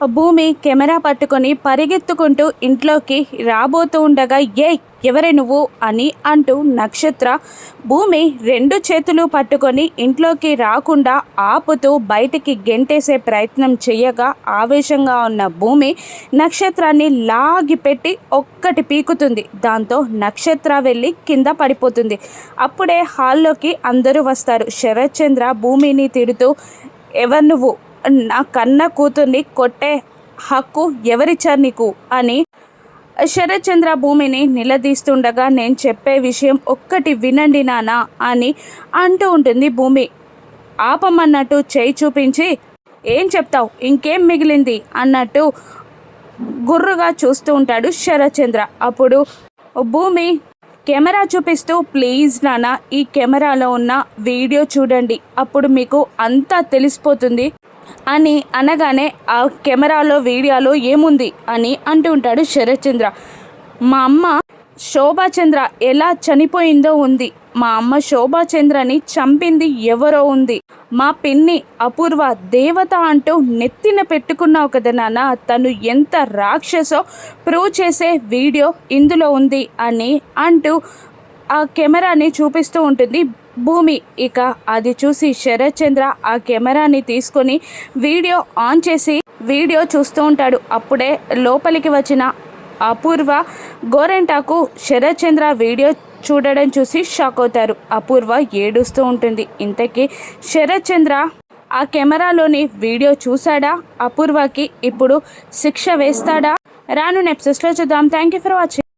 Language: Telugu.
భూమి కెమెరా పట్టుకొని పరిగెత్తుకుంటూ ఇంట్లోకి రాబోతూ ఉండగా ఏ ఎవరే నువ్వు? అని అంటూ నక్షత్ర భూమి రెండు చేతులు పట్టుకొని ఇంట్లోకి రాకుండా ఆపుతూ బయటికి గెంటేసే ప్రయత్నం చేయగా ఆవేశంగా ఉన్న భూమి నక్షత్రాన్ని లాగిపెట్టి ఒక్కటి పీకుతుంది. దాంతో నక్షత్ర వెళ్ళి కింద పడిపోతుంది. అప్పుడే హాల్లోకి అందరూ వస్తారు. శరత్చంద్ర భూమిని తిడుతూ ఎవరు నువ్వు? నా కన్న కూతుర్ని కొట్టే హక్కు ఎవరిచ్చారు నీకు? అని శరత్చంద్ర భూమిని నిలదీస్తుండగా నేను చెప్పే విషయం ఒక్కటి వినండి నానా అని అంటూ ఉంటుంది భూమి. ఆపమన్నట్టు చేయి చూపించి ఏం చెప్తావు? ఇంకేం మిగిలింది? అన్నట్టు గుర్రుగా చూస్తూ ఉంటాడు శరత్చంద్ర. అప్పుడు భూమి కెమెరా చూపిస్తూ ప్లీజ్ నాన్న ఈ కెమెరాలో ఉన్న వీడియో చూడండి. అప్పుడు మీకు అంతా తెలిసిపోతుంది. అని అనగానే ఆ కెమెరాలో వీడియోలో ఏముంది అని అంటూ ఉంటాడు శరత్చంద్ర. మా అమ్మ శోభాచంద్ర ఎలా చనిపోయిందో ఉంది. మా అమ్మ శోభాచంద్రని చంపింది ఎవరో ఉంది. మా పిన్ని అపూర్వ దేవత అంటూ నెత్తిన పెట్టుకున్నావు కదా నాన్న తను ఎంత రాక్షసో ప్రూవ్ చేసే వీడియో ఇందులో ఉంది అని అంటూ ఆ కెమెరాని చూపిస్తూ ఉంటుంది. భూమి. ఇక అది చూసి శరత్చంద్ర ఆ కెమెరాని తీసుకొని వీడియో ఆన్ చేసి వీడియో చూస్తూ ఉంటాడు. అప్పుడే లోపలికి వచ్చిన అపూర్వ గోరెంటాకు శరత్చంద్ర వీడియో చూడడం చూసి షాక్ అవుతారు. అపూర్వ ఏడుస్తూ ఉంటుంది. ఇంతకీ శరత్చంద్ర ఆ కెమెరాలోని వీడియో చూశాడా? అపూర్వకి ఇప్పుడు శిక్ష వేస్తాడా? రాను నెప్సెస్లో చూద్దాం. Thank you for watching.